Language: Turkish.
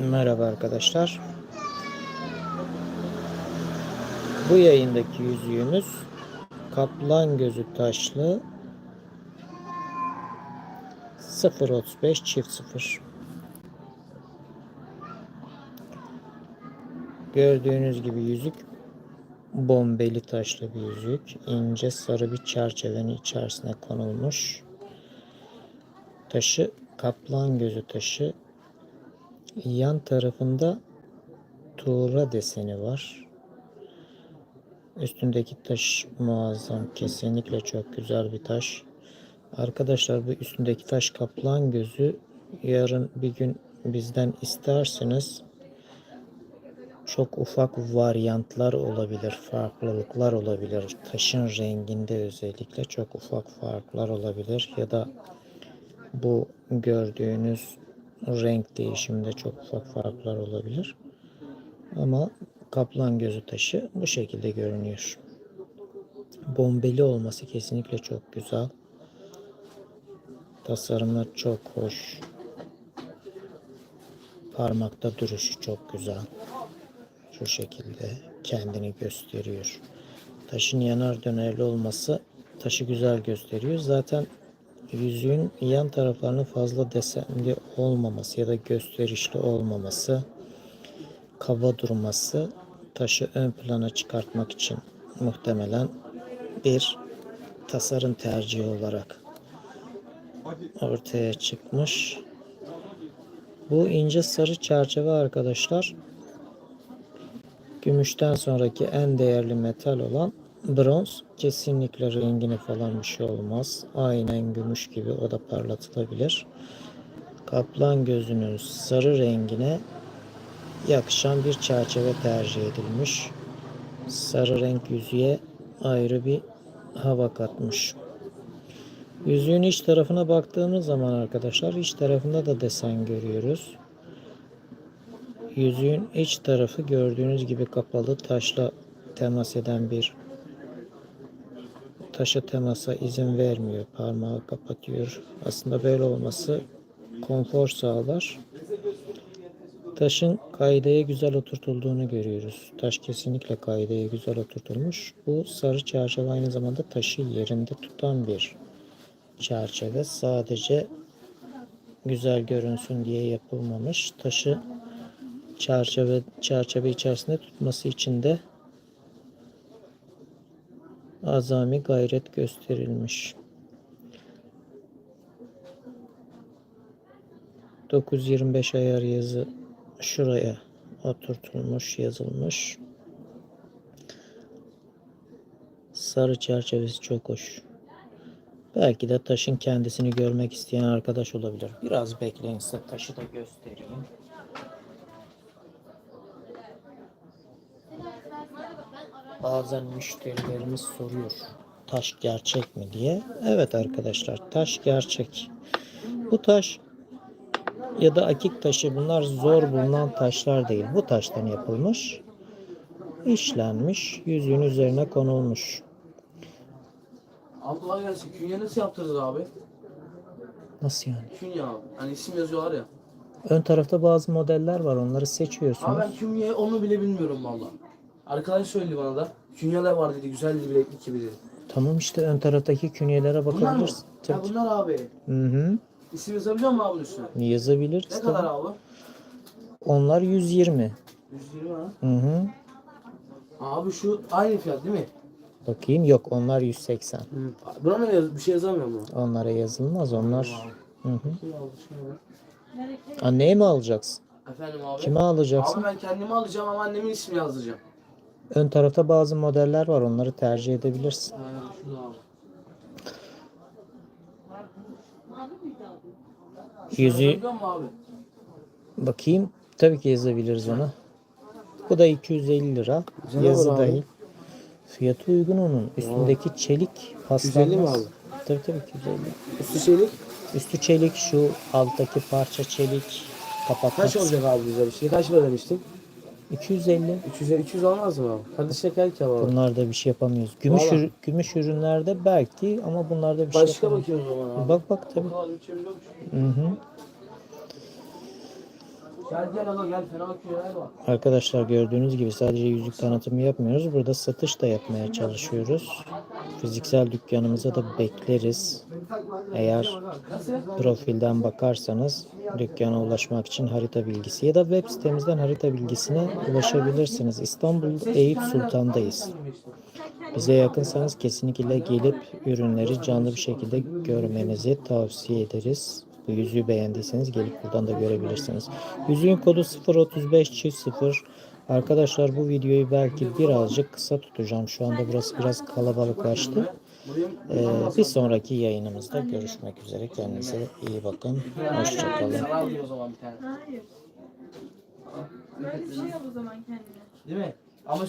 Merhaba arkadaşlar. Bu yayındaki yüzüğümüz kaplan gözü taşlı 0.35 çift 0. Gördüğünüz gibi yüzük bombeli taşlı bir yüzük. ince sarı bir çerçevenin içerisine konulmuş. Taşı kaplan gözü taşı Yan tarafında tuğra deseni var. Üstündeki taş muazzam. Kesinlikle çok güzel bir taş. Arkadaşlar bu üstündeki taş kaplan gözü yarın bir gün bizden isterseniz çok ufak varyantlar olabilir, farklılıklar olabilir. Taşın renginde özellikle çok ufak farklar olabilir ya da bu gördüğünüz renk değişiminde çok ufak farklar olabilir. Ama kaplan gözü taşı bu şekilde görünüyor. Bombeli olması kesinlikle çok güzel. Tasarımı çok hoş. Parmakta duruşu çok güzel. Şu şekilde kendini gösteriyor. Taşın yanar dönerli olması taşı güzel gösteriyor. Zaten yüzüğün yan taraflarının fazla desenli olmaması ya da gösterişli olmaması, kaba durması taşı ön plana çıkartmak için muhtemelen bir tasarım tercihi olarak ortaya çıkmış. Bu ince sarı çerçeve arkadaşlar gümüşten sonraki en değerli metal olan bronz kesinlikle rengini falan bir şey olmaz. Aynen gümüş gibi o da parlatılabilir. Kaplan gözünün sarı rengine yakışan bir çerçeve tercih edilmiş. Sarı renk yüzüğe ayrı bir hava katmış. Yüzüğün iç tarafına baktığımız zaman arkadaşlar iç tarafında da desen görüyoruz. Yüzüğün iç tarafı gördüğünüz gibi kapalı taşla temas eden bir taşa temasa izin vermiyor. Parmağı kapatıyor. Aslında böyle olması konfor sağlar. Taşın kaydaya güzel oturtulduğunu görüyoruz. Taş kesinlikle kaydaya güzel oturtulmuş. Bu sarı çerçeve aynı zamanda taşı yerinde tutan bir çerçeve. Sadece güzel görünsün diye yapılmamış. Taşı çerçeve çerçeve içerisinde tutması için de azami gayret gösterilmiş. 925 ayar yazı şuraya oturtulmuş, yazılmış. Sarı çerçevesi çok hoş. Belki de taşın kendisini görmek isteyen arkadaş olabilir. Biraz bekleyin size taşı da göstereyim. Bazen müşterilerimiz soruyor taş gerçek mi diye. Evet arkadaşlar taş gerçek. Bu taş ya da akik taşı bunlar zor bulunan taşlar değil. Bu taştan yapılmış, işlenmiş, yüzüğün üzerine konulmuş. Abi kolay gelsin. Künye nasıl yaptırırız abi? Nasıl yani? Künye abi. Hani isim yazıyorlar ya. Ön tarafta bazı modeller var. Onları Abi seçiyorsunuz. ben künye onu bile bilmiyorum valla. Arkadaş söyledi bana da. Künyeler var dedi. Güzel dedi bileklik gibi dedi. Tamam işte ön taraftaki künyelere Bunlar mı? bakabilirsin. Ya bunlar abi. Hı hı. İsim yazabiliyor musun abi bunun üstüne? Yazabiliriz. Ne tabii. kadar abi? Onlar 120. 120 ha. Hı hı. Abi şu aynı fiyat değil mi? Bakayım yok onlar 180. Hı. Buna ne yaz bir şey yazamıyor mu? Onlara yazılmaz onlar. Hı hı. Kim aldı şunu? Anneye mi alacaksın? Efendim abi. Kime alacaksın? Abi ben kendimi alacağım ama annemin ismini yazdıracağım. Ön tarafta bazı modeller var. Onları tercih edebilirsin. Yüzü bakayım. Tabii ki yazabiliriz onu. Bu da 250 lira. Güzel Yazı dahil. Fiyatı uygun onun. Üstündeki çelik paslanmaz. 150 mi abi? Tabii tabii 250. Üstü şeylik. Üstü çelik şu alttaki parça çelik kapatmak. Kaç olacak abi güzel bir şey? Kaç lira demiştin? 250. 300 200 almaz mı? Hadi şeker kebabı. Bunlarda bir şey yapamıyoruz. Gümüş, Vallahi. ür- gümüş ürünlerde belki ama bunlarda bir şey Başka yapamıyoruz. bakıyoruz o zaman abi. Bak bak tabii. İçebiliyor musun? Hı hı. Arkadaşlar gördüğünüz gibi sadece yüzük tanıtımı yapmıyoruz. Burada satış da yapmaya çalışıyoruz. Fiziksel dükkanımıza da bekleriz. Eğer profilden bakarsanız dükkana ulaşmak için harita bilgisi ya da web sitemizden harita bilgisine ulaşabilirsiniz. İstanbul Eyüp Sultan'dayız. Bize yakınsanız kesinlikle gelip ürünleri canlı bir şekilde görmenizi tavsiye ederiz. Bu yüzüğü beğendiyseniz gelip buradan da görebilirsiniz. Yüzüğün kodu 035 çift 0. Arkadaşlar bu videoyu belki birazcık kısa tutacağım. Şu anda burası biraz kalabalıklaştı. Ee, bir sonraki yayınımızda görüşmek üzere. Kendinize iyi bakın. Hoşçakalın. Hayır. Böyle bir şey yap o zaman kendine. Değil mi? Ama